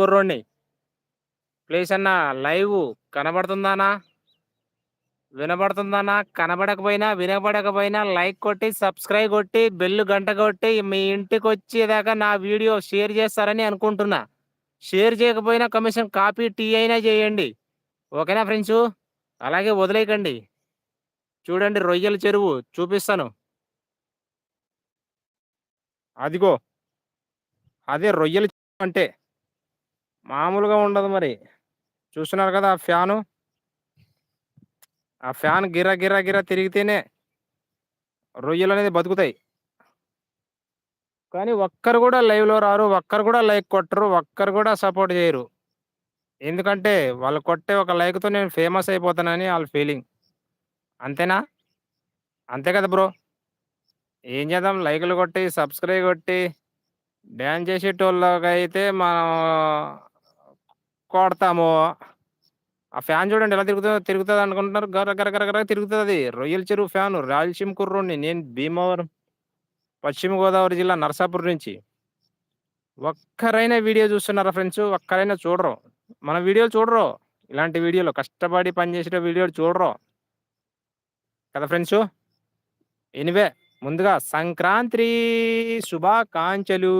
గుర్రోడిని please అన్న live కనబడుతుందానా? వినబడుతుందానా? కనబడకపోయినా వినబడకపోయినా లైక్ కొట్టి సబ్స్క్రైబ్ కొట్టి బెల్ గంట కొట్టి మీ ఇంటికి వచ్చేదాకా నా వీడియో షేర్ చేస్తారని అనుకుంటున్నా. షేర్ చేయకపోయినా కమిషన్ కాపీ టీ అయినా చేయండి. ఓకేనా ఫ్రెండ్స్? అలాగే వదిలేయకండి. చూడండి రొయ్యల చెరువు చూపిస్తాను. అదిగో అదే రొయ్యల చెరువు అంటే మామూలుగా ఉండదు మరి. చూస్తున్నారు కదా ఆ ఫ్యాను. ఆ ఫ్యాన్ గిర గిర గిర తిరిగితేనే రొయ్యలు అనేది బతుకుతాయి. కానీ ఒక్కరు కూడా లైవ్లో రారు ఒక్కరు కూడా లైక్ కొట్టరు ఒక్కరు కూడా సపోర్ట్ చేయరు. ఎందుకంటే వాళ్ళు కొట్టే ఒక లైక్తో నేను ఫేమస్ అయిపోతానని వాళ్ళ ఫీలింగ్. అంతేనా? అంతే కదా బ్రో. ఏం చేద్దాం? లైకులు కొట్టి సబ్స్క్రైబ్ కొట్టి డ్యాన్స్ చేసేటోళ్ళకైతే మనం కొడతాము. ఆ ఫ్యాన్ చూడండి ఎలా తిరుగుతుందో తిరుగుతుంది అనుకుంటున్నారు. గర గర గర గర తిరుగుతుంది. రొయ్యల చెరువు ఫ్యాన్ రాయలసీమ కుర్రోడిని నేను భీమవరం పశ్చిమ గోదావరి జిల్లా నరసాపూర్ నుంచి. ఒక్కరైనా వీడియో చూస్తున్నారా ఫ్రెండ్స్? ఒక్కరైనా చూడరు. మన వీడియోలు చూడరు. ఇలాంటి వీడియోలు కష్టపడి పనిచేసే వీడియోలు చూడరు. కదా ఫ్రెండ్స్? ఎనివే ముందుగా సంక్రాంతి శుభాకాంక్షలు.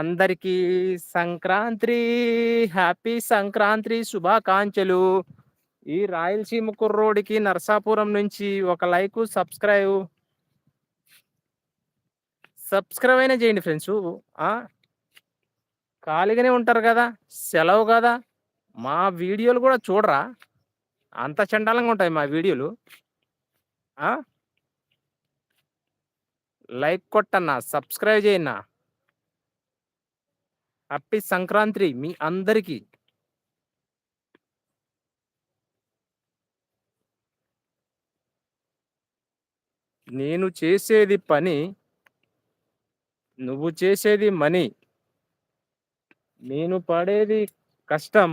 అందరికీ సంక్రాంతి హ్యాపీ సంక్రాంతి శుభాకాంక్షలు. ఈ రాయలసీమ కుర్రోడికి నరసాపురం నుంచి ఒక లైక్ సబ్స్క్రైబ్. సబ్స్క్రైబ్ అయినా చేయండి ఫ్రెండ్స్. ఖాళీగానే ఉంటారు కదా సెలవు కదా. మా వీడియోలు కూడా చూడరా? అంత చండాలంగా ఉంటాయి మా వీడియోలు. లైక్ కొట్టన్నా సబ్స్క్రైబ్ చేయన్నా. హ్యాపీ సంక్రాంతి మీ అందరికీ నేను చేసేది పని నువ్వు చేసేది మనీ నేను పడేది కష్టం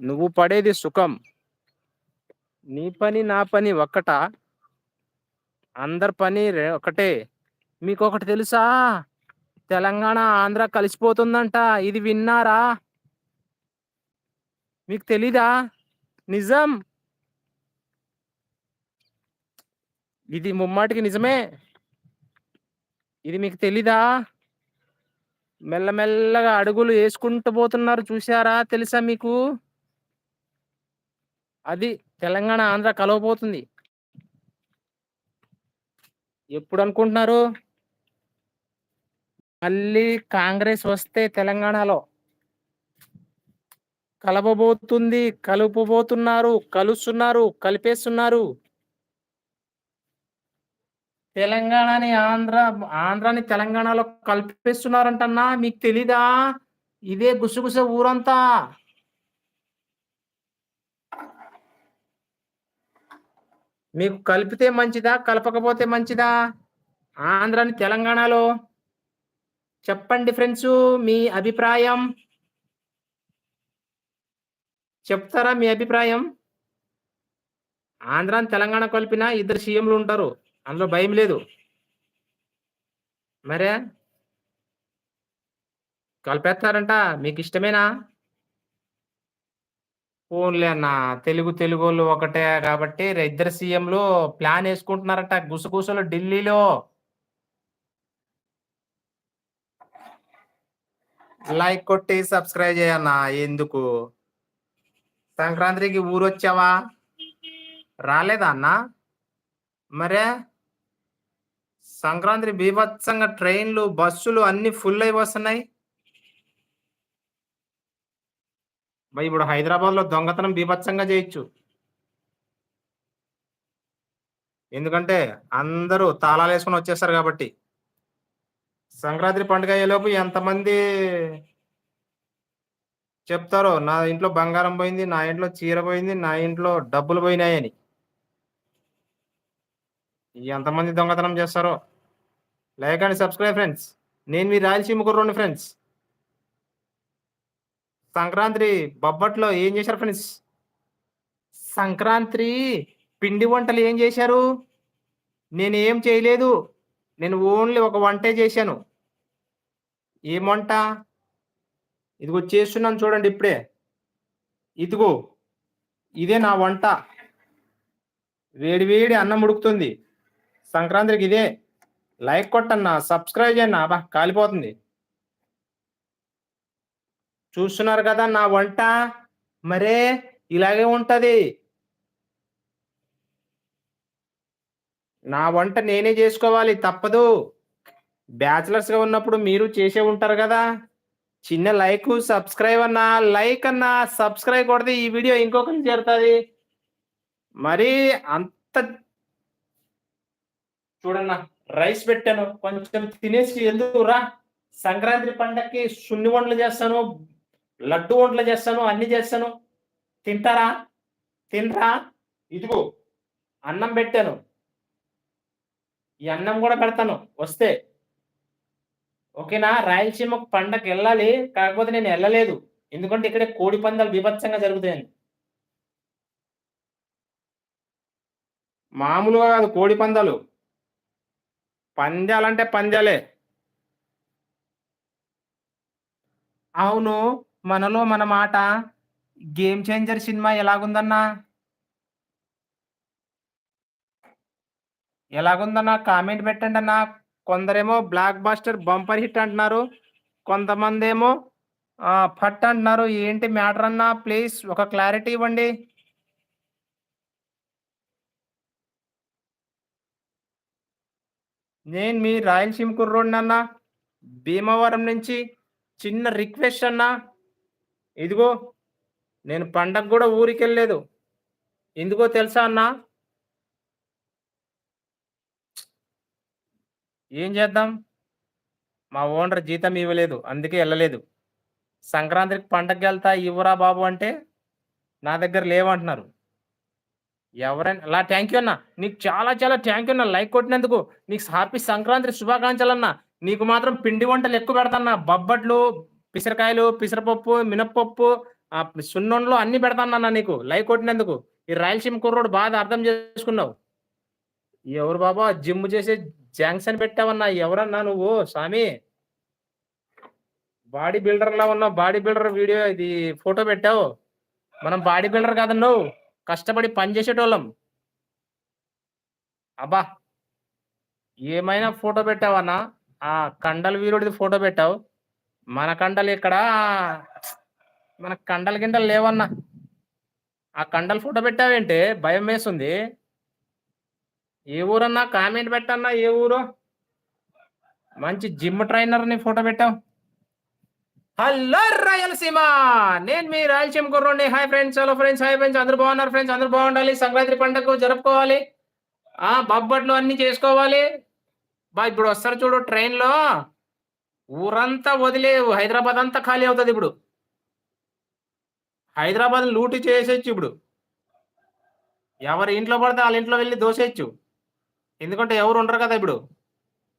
నువ్వు పడేది సుఖం నీ పని నా పని ఒక్కట? అందరి పని ఒకటే మీకు ఒకటి తెలుసా? తెలంగాణ ఆంధ్ర కలిసిపోతుందంట. ఇది విన్నారా? మీకు తెలీదా? నిజం? ఇది ముమ్మాటికి నిజమే? ఇది మీకు తెలీదా? మెల్లమెల్లగా అడుగులు వేసుకుంటూ పోతున్నారు. చూసారా తెలుసా మీకు? అది తెలంగాణ ఆంధ్ర కలవబోతుంది. ఎప్పుడు అనుకుంటున్నారు? మళ్ళీ కాంగ్రెస్ వస్తే తెలంగాణలో కలపబోతుంది కలుపుబోతున్నారు కలుస్తున్నారు కలిపేస్తున్నారు. తెలంగాణని ఆంధ్ర ఆంధ్రాని తెలంగాణలో కల్పిస్తున్నారంటన్నా మీకు తెలీదా? ఇదే గుసగుస ఊరంతా. మీకు కలిపితే మంచిదా కలపకపోతే మంచిదా? ఆంధ్రాని తెలంగాణలో చెప్పండి ఫ్రెండ్స్ మీ అభిప్రాయం? చెప్తారా మీ అభిప్రాయం? ఆంధ్ర తెలంగాణ కలిపిన ఇద్దరు సీఎంలు ఉంటారు. అందులో భయం లేదు. మరే? కలిపేస్తారంట మీకు ఇష్టమేనా? ఫోన్లే అన్న తెలుగు తెలుగు ఒకటే కాబట్టి ఇద్దరు సీఎంలు ప్లాన్ వేసుకుంటున్నారట గుసగుసలు ఢిల్లీలో. లైక్ కొట్టి సబ్స్క్రైబ్ చేయన్నా ఎందుకు? సంక్రాంతికి ఊరు వచ్చావా రాలేదా అన్న? మరే? సంక్రాంతి బీభత్సంగా ట్రైన్లు బస్సులు అన్ని ఫుల్ అయి వస్తున్నాయి. ఇప్పుడు హైదరాబాద్లో దొంగతనం బీభత్సంగా చేయొచ్చు. ఎందుకంటే అందరూ తాళాలు వేసుకొని వచ్చేస్తారు కాబట్టి. సంక్రాంతి పండుగ అయ్యేలోపు ఎంతమంది చెప్తారో? నా ఇంట్లో బంగారం పోయింది నా ఇంట్లో చీర పోయింది నా ఇంట్లో డబ్బులు పోయినాయని. ఎంతమంది దొంగతనం చేస్తారో? Like and subscribe friends. నేను మీ రాయలసీమ కుర్రోండి ఫ్రెండ్స్. సంక్రాంతి బొబ్బట్లో ఏం చేశారు ఫ్రెండ్స్? సంక్రాంతి పిండి వంటలు ఏం చేశారు? నేను ఏం చేయలేదు. నేను ఓన్లీ ఒక వంటే చేశాను. ఏమంట? వంట ఇదిగో చేస్తున్నాను చూడండి ఇప్పుడే. ఇదిగో ఇదే నా వంట. వేడి వేడి అన్నం ఉడుకుతుంది. సంక్రాంతికి ఇదే. లైక్ కొట్టన్నా సబ్స్క్రైబ్ చేయన్నా అబ్బా కాలిపోతుంది. చూస్తున్నారు కదా నా వంట? మరే ఇలాగే ఉంటది. నా వంట నేనే చేసుకోవాలి తప్పదు. బ్యాచిలర్స్గా ఉన్నప్పుడు మీరు చేసే ఉంటారు కదా. చిన్న లైక్ సబ్స్క్రైబ్ అన్నా లైక్ అన్నా సబ్స్క్రైబ్ కొడితే ఈ వీడియో ఇంకొకరికి చేరుతుంది. మరి అంత చూడన్నా రైస్ పెట్టాను. కొంచెం తినేసి ఎందుకురా సంక్రాంతి పండక్కి సున్ని వంటలు చేస్తాను లడ్డు వంటలు చేస్తాను అన్ని చేస్తాను. తింటారా? తినరా? ఇదిగో అన్నం పెట్టాను. ఈ అన్నం కూడా పెడతాను. వస్తే ఓకేనా? రాయలసీమకు పండగకి వెళ్ళాలి కాకపోతే నేను వెళ్ళలేదు. ఎందుకంటే ఇక్కడ కోడి పందాలు బీభత్సంగా జరుగుతాయని. మామూలుగా కాదు కోడి పందాలు. పందాలంటే పందాలే. అవును మనలో మన మాట గేమ్ చేంజర్ సినిమా ఎలాగుందన్నా? ఎలాగుందన్నా? కామెంట్ పెట్టండి అన్నా కొందరేమో బ్లాక్ బాస్టర్ బంపర్ హిట్ అంటున్నారు. కొంతమంది ఏమో ఫట్ అంటున్నారు. ఏంటి మ్యాటర్ అన్నా ప్లీజ్ ఒక క్లారిటీ ఇవ్వండి. నేను మీ రాయలసీమ కుర్రోడిని అన్న భీమవరం నుంచి చిన్న రిక్వెస్ట్ అన్నా ఇదిగో నేను పండగ కూడా ఊరికి వెళ్ళలేదు ఎందుకో తెలుసా అన్నా? ఏం చేద్దాం? మా ఓనర్ జీతం ఇవ్వలేదు అందుకే వెళ్ళలేదు. సంక్రాంతికి పండగకి వెళ్తా ఇవ్వరా బాబు అంటే నా దగ్గర లేవంటున్నారు. ఎవరైనా అలా థ్యాంక్ యూ అన్న. నీకు చాలా చాలా థ్యాంక్ యూ అన్న. లైక్ కొట్టినందుకు నీకు హ్యాపీ సంక్రాంతి శుభాకాంక్షలు అన్న నీకు మాత్రం పిండి వంటలు ఎక్కువ పెడతాన్నా. బొబ్బట్లు పిసరకాయలు పిసరపప్పు మినప్పప్పు ఆ సున్నుండలు అన్ని పెడతానన్నా నీకు. లైక్ కొట్టినందుకు. ఈ రాయలసీమ కుర్రోడు బాగా అర్థం చేసుకున్నావు. ఎవరు బాబా? జిమ్ చేసే జాంక్షన్ పెట్టావన్నా ఎవరన్నా నువ్వు? స్వామి బాడీ బిల్డర్ లా ఉన్నావు. బాడీ బిల్డర్ వీడియో ఇది ఫోటో పెట్టావు. మనం బాడీ బిల్డర్ కాదన్నావు. కష్టపడి పని చేసేటోళ్ళం. అబ్బా ఏమైనా ఫోటో పెట్టావన్నా? ఆ కండల వీరుడిది ఫోటో పెట్టావు. మన కండలు ఇక్కడ మన కండల గిండలు లేవన్నా. ఆ కండలు ఫోటో పెట్టావేంటే? భయం వేస్తుంది. ఏ ఊరన్నా కామెంట్ పెట్టన్నా ఏ ఊరు? మంచి జిమ్ ట్రైనర్ని ఫోటో పెట్టావు. హలో రాయలసీమ నేను మీ Rayalaseema కుర్రోండి hi friends hello friends hi friends అందరూ బాగున్నారు ఫ్రెండ్స్ అందరూ బాగుండాలి. సంక్రాంతి పండుగ జరుపుకోవాలి. ఆ బొబ్బట్లు అన్ని చేసుకోవాలి. బా ఇప్పుడు వస్తారు చూడు ట్రైన్లో. ఊరంతా వదిలే హైదరాబాద్ అంతా ఖాళీ అవుతుంది ఇప్పుడు. హైదరాబాద్ లూటి చేసేయచ్చు ఇప్పుడు. ఎవరి ఇంట్లో పడితే వాళ్ళ ఇంట్లో వెళ్ళి దోసేయచ్చు. ఎందుకంటే ఎవరు ఉండరు కదా ఇప్పుడు.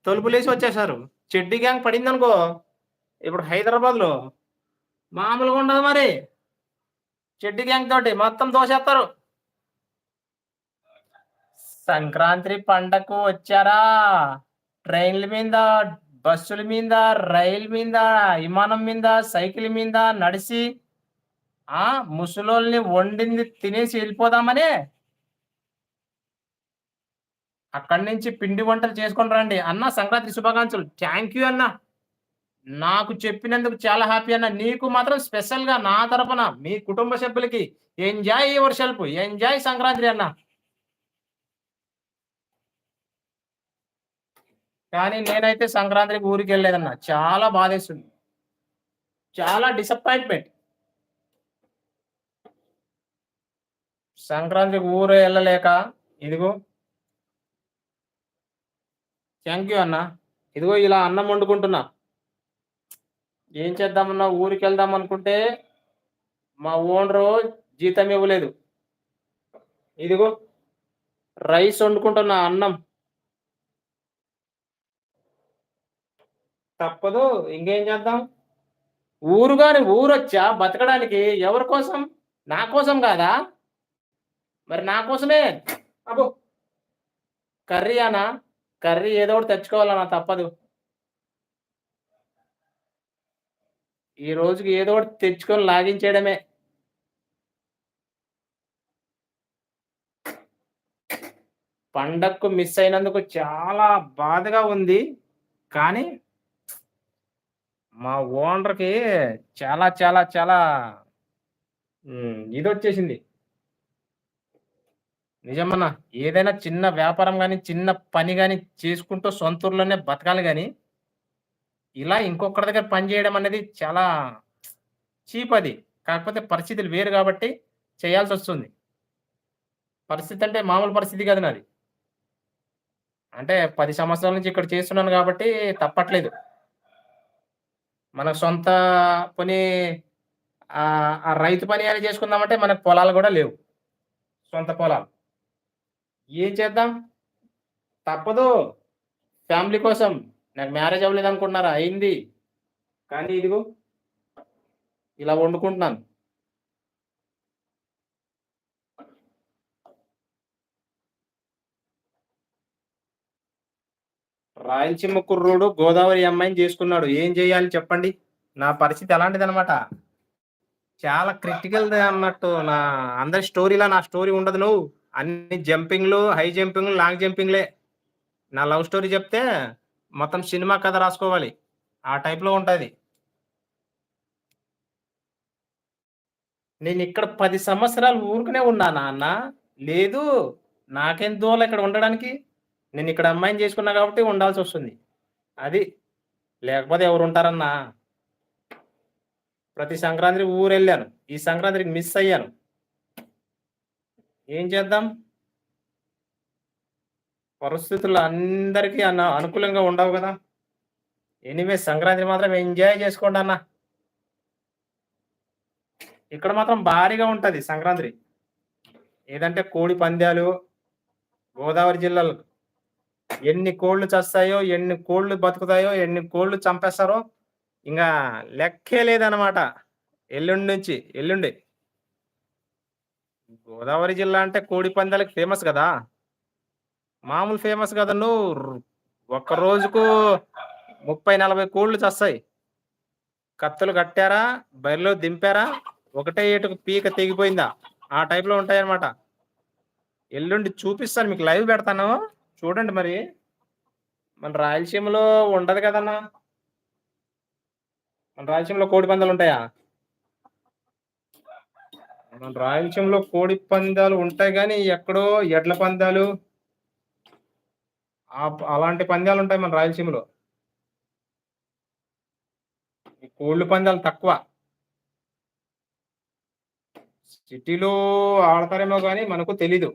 తలుపులేసి వచ్చేసారు చెడ్డి గ్యాంగ్ పడింది అనుకో ఇప్పుడు హైదరాబాద్లో మామూలుగా ఉండదు మరి. చెడ్డి గ్యాంగ్ తోటి మొత్తం దోసేస్తారు సంక్రాంతి పండకు వచ్చారా? ట్రైన్ల మీద బస్సుల మీద రైలు మీద విమానం మీద సైకిల్ మీద నడిచి ఆ ముసలోల్ని వండింది తినేసి వెళ్ళిపోదామనే అక్కడి నుంచి పిండి వంటలు చేసుకొని రండి. అన్న సంక్రాంతి శుభాకాంక్షలు. థ్యాంక్ యూ అన్న. నాకు చెప్పినందుకు చాలా హ్యాపీ అన్న. నీకు మాత్రం స్పెషల్గా నా తరపున మీ కుటుంబ సభ్యులకి ఎంజాయ్ ఈ వర్షాలు ఎంజాయ్ సంక్రాంతి అన్న. కానీ నేనైతే సంక్రాంతికి ఊరికి వెళ్ళలేదన్న. చాలా బాధేస్తుంది. చాలా డిసప్పాయింట్మెంట్ సంక్రాంతికి ఊరు వెళ్ళలేక ఇదిగో థ్యాంక్ యూ అన్న. ఇదిగో ఇలా అన్నం వండుకుంటున్నా. ఏం చేద్దామన్నా ఊరికి వెళ్దాం అనుకుంటే మా ఓనరు జీతం ఇవ్వలేదు. ఇదిగో రైస్ వండుకుంటున్నా అన్నం. తప్పదు ఇంకేం చేద్దాం? ఊరు కాని ఊరు వచ్చా బతకడానికి? ఎవరి కోసం? నా కోసం కాదా? మరి నా కోసమే. అబ్బో. కర్రీ అనా కర్రీ ఏదో ఒకటి తెచ్చుకోవాలన్నా తప్పదు ఈ రోజుకి ఏదో ఒకటి తెచ్చుకొని లాగించేయడమే. పండగకు మిస్ అయినందుకు చాలా బాధగా ఉంది. కానీ మా ఓనర్‌కి చాలా, చాలా, చాలా ఇది వచ్చేసింది నిజమన్నా. ఏదైనా చిన్న వ్యాపారం కానీ చిన్న పని కానీ చేసుకుంటూ సొంత ఊర్లోనే బతకాలి కానీ ఇలా ఇంకొకరి దగ్గర పని చేయడం అనేది చాలా చీప్ అది. కాకపోతే పరిస్థితులు వేరు కాబట్టి చేయాల్సి వస్తుంది పరిస్థితి అంటే మామూలు పరిస్థితి కాదు నాది. అంటే పది సంవత్సరాల నుంచి ఇక్కడ చేస్తున్నాను కాబట్టి తప్పట్లేదు. మన సొంత పని ఆ రైతు పని అని చేసుకుందామంటే మనకు పొలాలు కూడా లేవు. సొంత పొలాలు. ఏం చేద్దాం? తప్పదు. ఫ్యామిలీ కోసం. నాకు మ్యారేజ్ అవ్వలేదు అనుకుంటున్నారా అయింది. కానీ ఇదిగో ఇలా వండుకుంటున్నాను. రాయలసీమ కుర్రుడు గోదావరి అమ్మాయిని చేసుకున్నాడు. ఏం చేయాలి చెప్పండి? నా పరిస్థితి ఎలాంటిది అనమాట చాలా క్రిటికల్ అన్నట్టు నా అందరి స్టోరీలా నా స్టోరీ ఉండదు నువ్వు. అన్ని జంపింగ్‌లు, హై జంపింగ్‌లు, లాంగ్ జంపింగ్‌లే. నా లవ్ స్టోరీ చెప్తే మొత్తం సినిమా కథ రాసుకోవాలి. ఆ టైప్‌లో ఉంటుంది నేను ఇక్కడ పది సంవత్సరాలు ఊరుకునే ఉన్నానా అన్న? లేదు. నాకేం దూరం ఇక్కడ ఉండడానికి. నేను ఇక్కడ అమ్మాయిని చేసుకున్నా కాబట్టి ఉండాల్సి వస్తుంది అది. లేకపోతే ఎవరు ఉంటారన్నా ప్రతి సంక్రాంతికి వెళ్ళాను ఈ సంక్రాంతికి మిస్ అయ్యాను. ఏం చేద్దాం? పరిస్థితులు అందరికీ అన్న అనుకూలంగా ఉండవు కదా ఎనీవే సంక్రాంతి మాత్రం ఎంజాయ్ చేసుకోండి అన్న ఇక్కడ మాత్రం భారీగా ఉంటుంది సంక్రాంతి. ఏదంటే కోడి పందాలు గోదావరి జిల్లాలో ఎన్ని కోళ్ళు చస్తాయో, ఎన్ని కోళ్ళు బతుకుతాయో, ఎన్ని కోళ్ళు చంపేస్తారో ఇంకా లెక్కే లేదనమాట. ఎల్లుండి నుంచి ఎల్లుండి. గోదావరి జిల్లా అంటే కోడి పందాలకి ఫేమస్ కదా మామూలు ఫేమస్ కదా నువ్వు ఒక్క రోజుకు 30, 40 కోళ్ళు చస్తాయి. కత్తులు కట్టారా? బరిలో దింపారా? ఒకటే ఏటుకు పీక తెగిపోయిందా? ఆ టైప్‌లో ఉంటాయన్నమాట. ఎల్లుండి చూపిస్తాను మీకు లైవ్ పెడతాను. చూడండి మరి. మన రాయలసీమలో ఉండదు కదన్నా! మన రాయలసీమలో కోడి పందాలుంటాయా? మన రాయలసీమలో కోడి పందాలు ఉంటాయి కానీ ఎక్కడో ఎడ్ల పందాలు అలాంటి పందాలు ఉంటాయి మన రాయలసీమలో. కోళ్ళు పందాలు తక్కువ. సిటీలో ఆడతారేమో కానీ మనకు తెలీదు.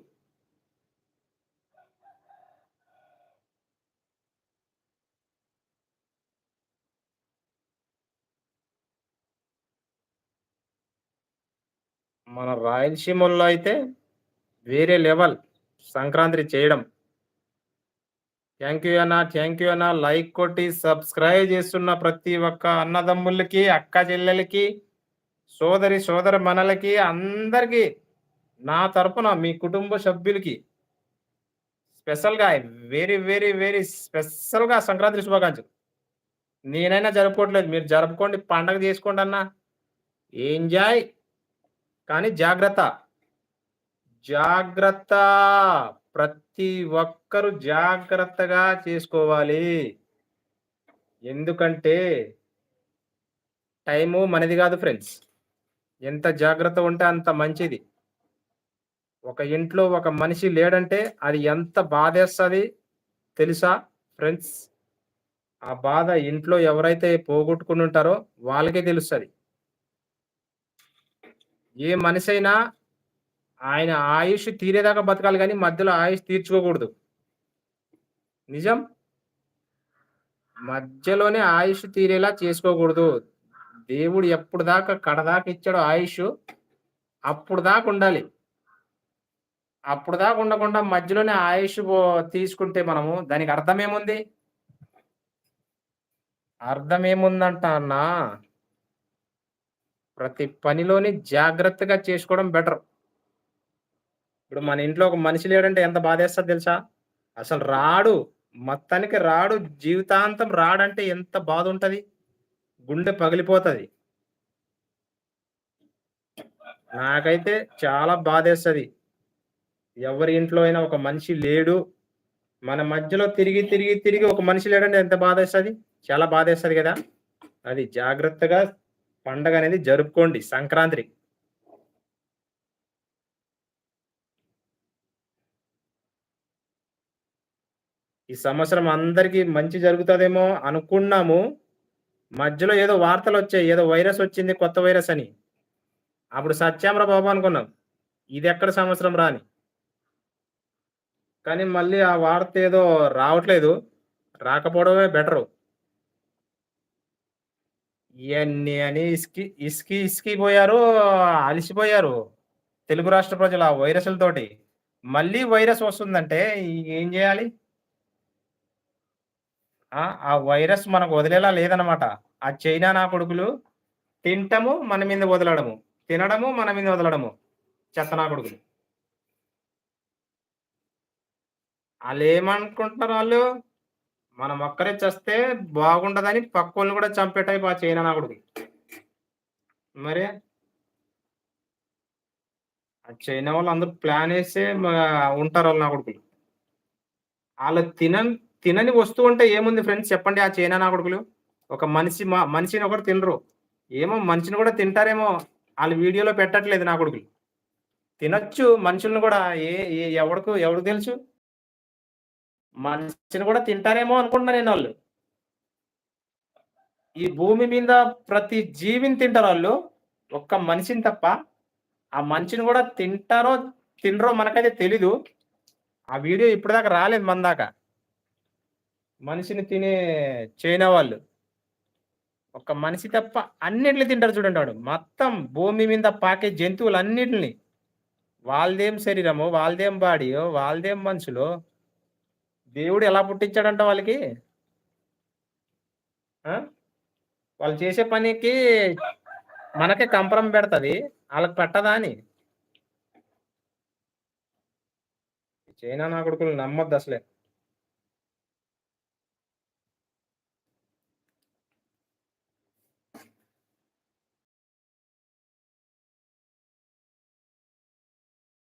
మన రాయలసీమల్లో అయితే వేరే లెవెల్ సంక్రాంతి చేయడం. థ్యాంక్ యూ అన్న. థ్యాంక్ యూ అన్న. లైక్ కొట్టి సబ్స్క్రైబ్ చేస్తున్న ప్రతి ఒక్క అన్నదమ్ములకి, అక్క చెల్లెలకి, సోదరి సోదరి మనలకి అందరికీ నా తరపున మీ కుటుంబ సభ్యులకి స్పెషల్‌గా వెరీ, వెరీ, వెరీ స్పెషల్‌గా సంక్రాంతి శుభాకాంక్షలు. నేనైనా జరుపుకోవట్లేదు. మీరు జరుపుకోండి. పండగ చేసుకోండన్నా. ఎంజాయ్. కానీ జాగ్రత్త. జాగ్రత్త. ప్రతి ఒక్కరు జాగ్రత్తగా చేసుకోవాలి. ఎందుకంటే టైము మనది కాదు ఫ్రెండ్స్. ఎంత జాగ్రత్త ఉంటే అంత మంచిది. ఒక ఇంట్లో ఒక మనిషి లేడంటే అది ఎంత బాధేస్తుంది తెలుసా ఫ్రెండ్స్? ఆ బాధ ఇంట్లో ఎవరైతే పోగొట్టుకుని ఉంటారో వాళ్ళకే తెలుస్తుంది ఏ మనిషైనా ఆయన ఆయుష్ తీరేదాకా బతకాలి కానీ మధ్యలో ఆయుష్ తీర్చుకోకూడదు. నిజం. మధ్యలోనే ఆయుష్ తీరేలా చేసుకోకూడదు. దేవుడు ఎప్పుడు దాకా కడదాకా ఇచ్చాడో ఆయుష్ అప్పుడు దాకా ఉండాలి. అప్పుడు దాకా ఉండకుండా మధ్యలోనే ఆయుష్ తీసుకుంటే మనము దానికి అర్థం ఏముంది అర్థం ఏముందంట అన్నా? ప్రతి పనిలోని జాగ్రత్తగా చేసుకోవడం బెటర్. ఇప్పుడు మన ఇంట్లో ఒక మనిషి లేడంటే ఎంత బాధేస్తుంది తెలుసా? అసలు రాడు. మొత్తానికి రాడు. జీవితాంతం రాడంటే ఎంత బాధ ఉంటుంది గుండె పగిలిపోతుంది నాకైతే చాలా బాధేస్తుంది ఎవరి ఇంట్లో అయినా ఒక మనిషి లేడు. మన మధ్యలో తిరిగి, తిరిగి, తిరిగి ఒక మనిషి లేడంటే ఎంత బాధేస్తుంది చాలా బాధేస్తుంది కదా అది జాగ్రత్తగా పండగనేది జరుపుకోండి సంక్రాంతి. ఈ సంవత్సరం అందరికీ మంచి జరుగుతుందేమో అనుకున్నాము. మధ్యలో ఏదో వార్తలు వచ్చాయి ఏదో వైరస్ వచ్చింది కొత్త వైరస్ అని. అప్పుడు సత్యాంరా బాబు అనుకున్నాం. ఇది ఎక్కడ సంవత్సరం రాని కానీ మళ్ళీ ఆ వార్త ఏదో రావట్లేదు. రాకపోవడమే బెటరు. ఇవన్నీ అని ఇసికి, ఇసికి, పోయారు అలిసిపోయారు. తెలుగు రాష్ట్ర ప్రజలు ఆ వైరస్‌లతోటి. మళ్ళీ వైరస్ వస్తుందంటే ఏం చేయాలి ఆ! వైరస్ మనకు వదిలేలా లేదనమాట. ఆ చైనా నా కొడుకులు తింటము, మన మీద వదలడము. తినడము, మన మీద వదలడము. చెత్త నా కొడుకులు. వాళ్ళు ఏమనుకుంటున్నారు వాళ్ళు మనం ఒక్కరే చేస్తే బాగుండదని పక్కోళ్ళని కూడా చంపే టైప్ ఆ చైనా నా మరి? ఆ చైనా వాళ్ళు వాళ్ళందరూ ప్లాన్ వేసే ఉంటారాళ్ళు నా కొడుకులు. వాళ్ళు తిన తినని వస్తువు అంటే ఏముంది ఫ్రెండ్స్ చెప్పండి ఆ చైనా నా కొడుకులు? ఒక మనిషి మా మనిషిని ఒకటి తినరు. ఏమో మనిషిని కూడా తింటారేమో! వాళ్ళు వీడియోలో పెట్టట్లేదు నా కొడుకులు. తినొచ్చు మనుషుల్ని కూడా ఏ ఏ ఎవడికు తెలుసు? మనిషిని కూడా తింటారేమో అనుకుంటున్నా నేనాళ్ళు. ఈ భూమి మీద ప్రతి జీవిని తింటారు వాళ్ళు ఒక్క మనిషిని తప్ప. ఆ మనిషిని కూడా తింటారో, తినరో మనకైతే తెలీదు. ఆ వీడియో ఇప్పటిదాకా రాలేదు మన దాకా. మనిషిని తినే చైనా వాళ్ళు. ఒక మనిషి తప్ప అన్నిటిని తింటారు చూడండి వాడు. మొత్తం భూమి మీద పాకే జంతువులు అన్నిటిని వాళ్ళదేం శరీరము వాళ్ళదేం బాడీయో, వాళ్ళదేం మనుషులో దేవుడు ఎలా పుట్టించాడంట వాళ్ళకి? ఆ! వాళ్ళు చేసే పనికి మనకే కంపరం పెడతది. వాళ్ళకి పెట్టదా అని? చైనా నా నమ్మొద్దు అసలే